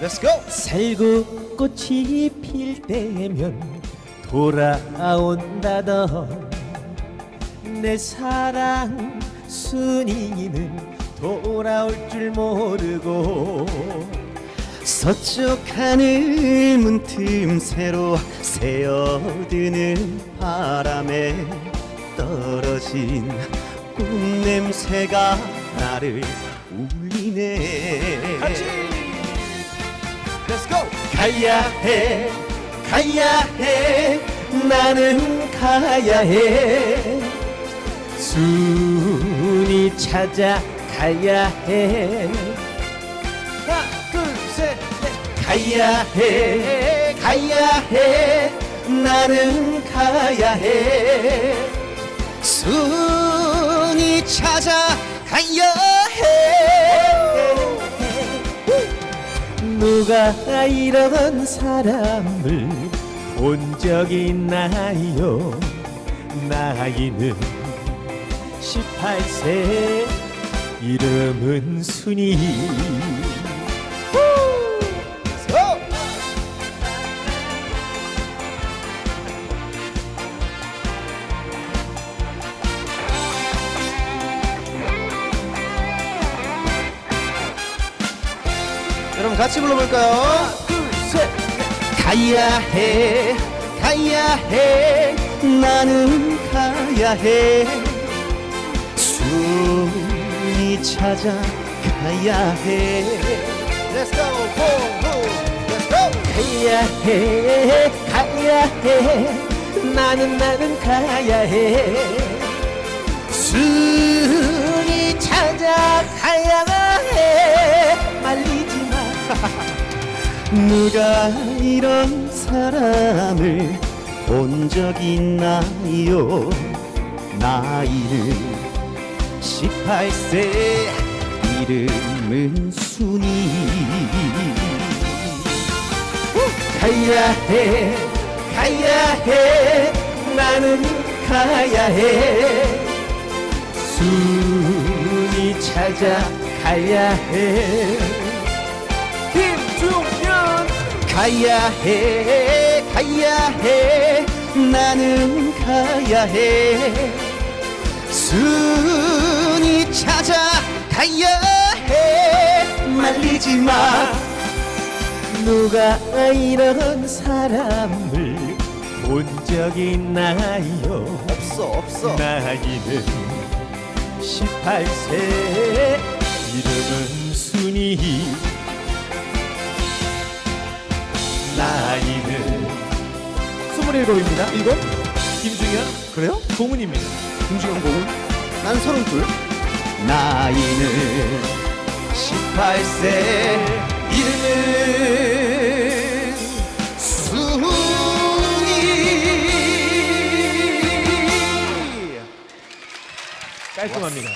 Let's go. 살구 꽃이 필 때면 돌아온다던 내 사랑 순이는 돌아올 줄 모르고 서쪽 하늘 문틈새로 새어드는 바람에 떨어진 꽃 냄새가 나를 울리네. 같이 Let's go. 가야 해, 가야 해, 나는 가야 해. 순이 찾아 가야 해 하나, 둘, 셋, 넷. 가야 해, 가야 해, 나는 가야 해. 순이 찾아 가야 해. 누가 이런 사람을 본 적이 있나요? 나이는 18세 이름은 순이 여러분 같이 불러볼까요? 가야 해, 가야 해, 나는 가야 해. 숨이 찾아 가야 해. Let's go, boom, boom. Let's go. 가야 해 가야 해 나는 나는 가야 해순 누가 이런 사람을 본 적 있나요? 나이는 18세 이름은 순이. 가야 해 가야 해. 나는 가야 해. 순이 찾아가야 해. 김중년 가야 해 가야 해. 나는 가야 해. 순이 찾아 가야 해. 말리지 마. 누가 이런 사람을 본 적이 있나요? 없어 없어. 나이는 18세. 이름은 순이 나이는 27입니다. 일곱 김중현? 그래요? 고문입니다. 김중현 공은 난 서른 둘. 나이는 18세 이름은 순이. 깔끔합니다